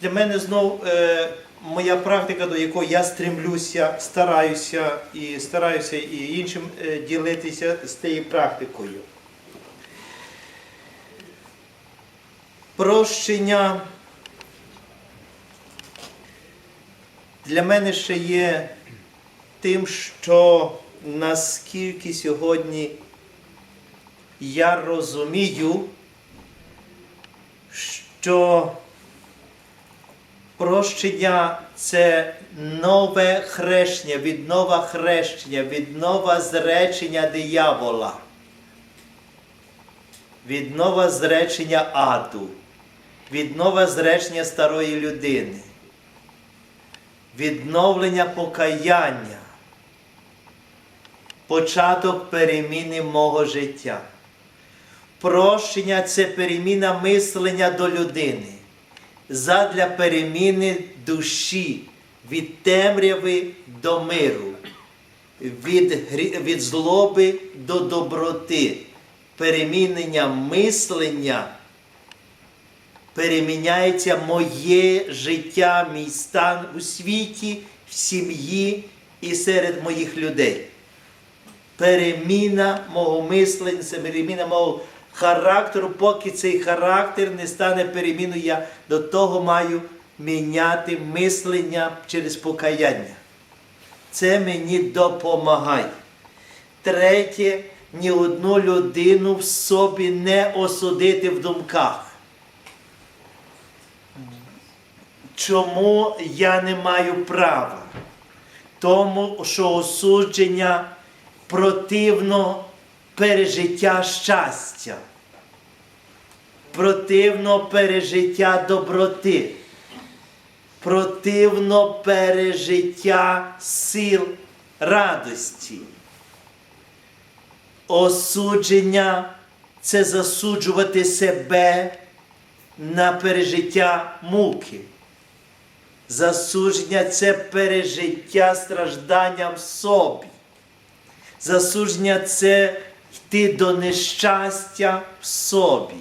для мене знов е, моя практика, до якої я стремлюся, стараюся і стараюся і іншим е, ділитися з тією практикою. Прощення для мене ще є тим, що наскільки сьогодні я розумію, що прощення це нове хрещення, віднова хрещення, віднова зречення диявола, віднова зречення аду, віднова зречення старої людини, відновлення покаяння, початок переміни мого життя. Прощення це переміна мислення до людини задля переміни душі від темряви до миру, від, від злоби до доброти, перемінення мислення. Переміняється моє життя, мій стан у світі, в сім'ї і серед моїх людей переміна мого мислення, переміна мого характеру, поки цей характер не стане переміною, я до того маю міняти мислення через покаяння. Це мені допомагає. Третє, ні одну людину в собі не осудити в думках. Чому я не маю права? Тому що осудження противно пережиття щастя, противно пережиття доброти, противно пережиття сил радості. Осудження це засуджувати себе на пережиття муки. Засудження це пережиття страждання в собі. Засудження це йти до нещастя в собі.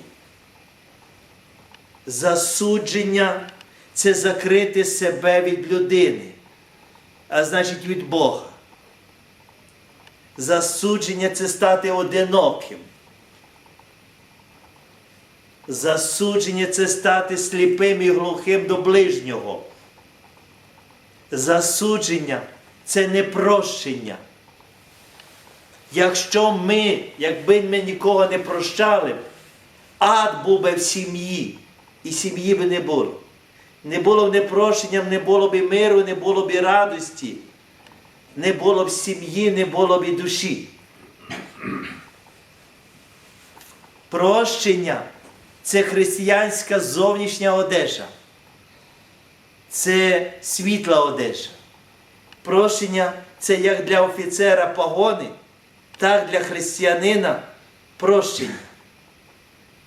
Засудження це закрити себе від людини, а значить від Бога. Засудження це стати одиноким. Засудження це стати сліпим і глухим до ближнього. Засудження це непрощення. Якщо ми, якби ми нікого не прощали, ад був би в сім'ї, і сім'ї би не було. Не було б непрощення, не було б миру, не було б радості, не було б сім'ї, не було б душі. Прощення це християнська зовнішня одежа. Це світла одежа. Прощення це як для офіцера погони, так для християнина прощення.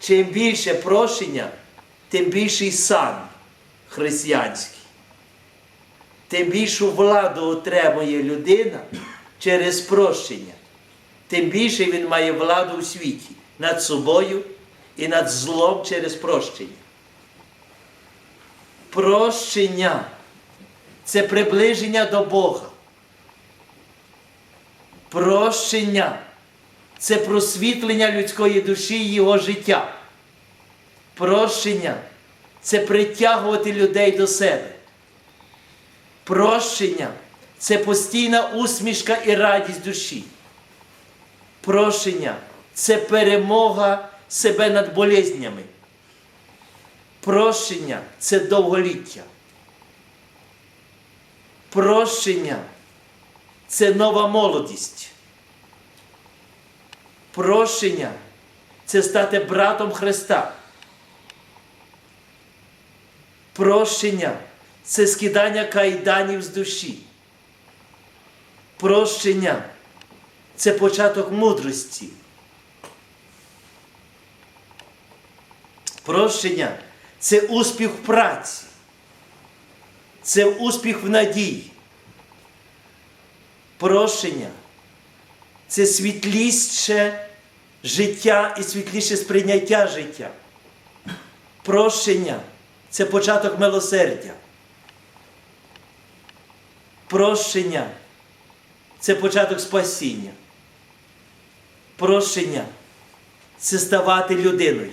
Чим більше прощення, тим більший сан християнський. Тим більшу владу отримує людина через прощення. Тим більше він має владу у світі над собою і над злом через прощення. Прощення це приближення до Бога. Прощення це просвітлення людської душі і його життя. Прощення це притягувати людей до себе. Прощення це постійна усмішка і радість душі. Прощення це перемога себе над болезнями. Прощення це довголіття. Прощення це нова молодість. Прощення це стати братом Христа. Прощення це скидання кайданів з душі. Прощення це початок мудрості. Прощення це успіх в праці. Це успіх в надії. Прощення це світліше життя і світліше сприйняття життя. Прощення це початок милосердя. Прощення це початок спасіння. Прощення це ставати людиною.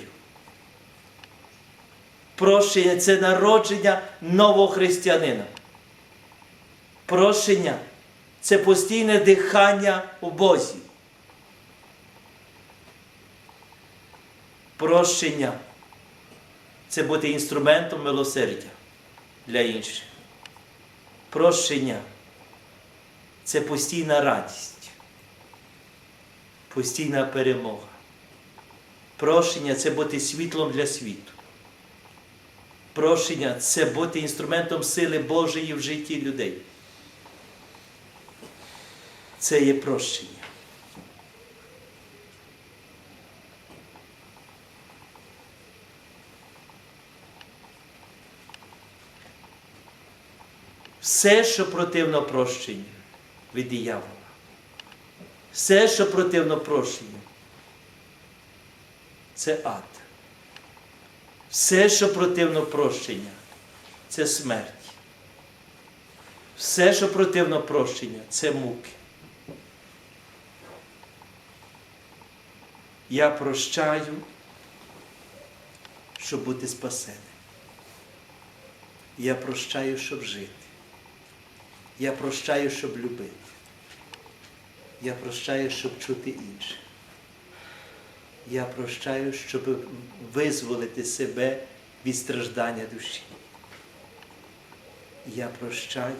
Прощення це народження нового християнина. Прощення це постійне дихання у Бозі. Прощення це бути інструментом милосердя для інших. Прощення це постійна радість, постійна перемога. Прощення це бути світлом для світу. Прощення це бути інструментом сили Божої в житті людей. Це є прощення. Все, що противно прощенню від диявола. Все, що противно прощенню, це ад. Все, що противно прощення, це смерть. Все, що противно прощення, це муки. Я прощаю, щоб бути спасеним. Я прощаю, щоб жити. Я прощаю, щоб любити. Я прощаю, щоб чути інших. Я прощаю, щоб визволити себе від страждання душі. Я прощаю,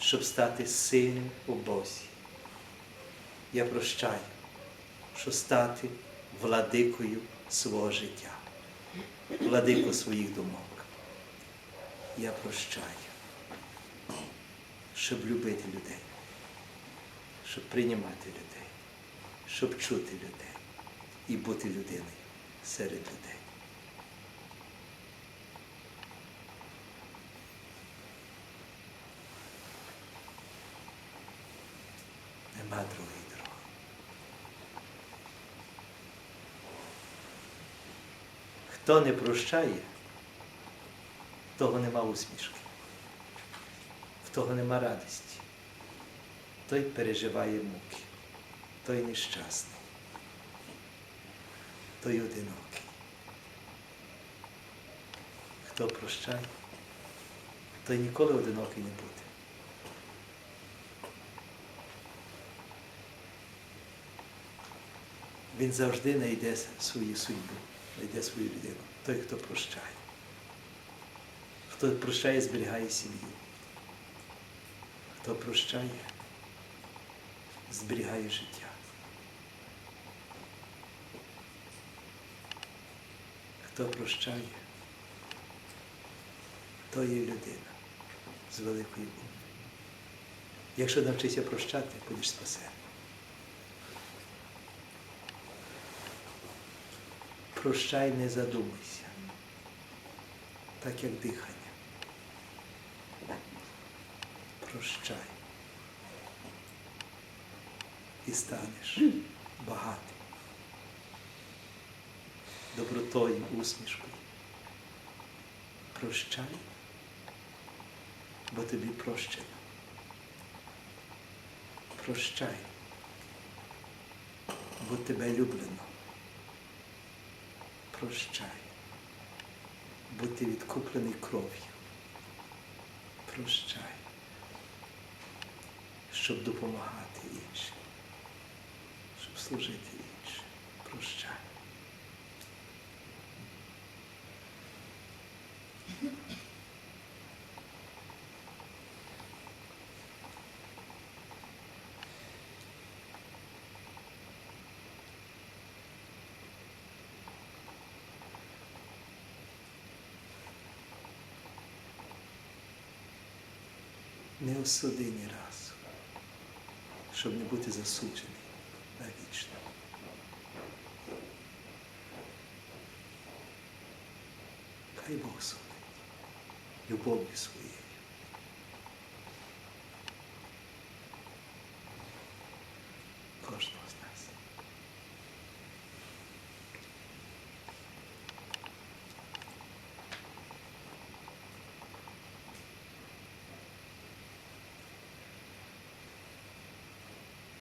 щоб стати сильним у Бозі. Я прощаю, щоб стати владикою свого життя, владикою своїх думок. Я прощаю, щоб любити людей, щоб приймати людей, щоб чути людей і бути людиною серед людей. Нема другої Хто не прощає, того нема усмішки, в того нема радості, той переживає муки, той нещасний той одинокий. Хто прощає, той ніколи одинокий не буде. Він завжди знайде свою судьбу, знайде свою людину. Той, хто прощає. Хто прощає, зберігає сім'ю. Хто прощає, зберігає життя. Хто прощає, то є людина з великою умою. Якщо навчишся прощати, будеш спасений. Прощай, не задумайся, так як дихання. Прощай. І станеш багатим добротою, усмішкою. Прощай, бо тобі прощено. Прощай, бо тебе люблено. Прощай, бо ти відкуплений кров'ю. Прощай, щоб допомагати іншим, щоб служити іншим. Прощай. Не осуди ні разу, щоб не бути засуджений навічно. Хай Бог судить любов'ю своєю.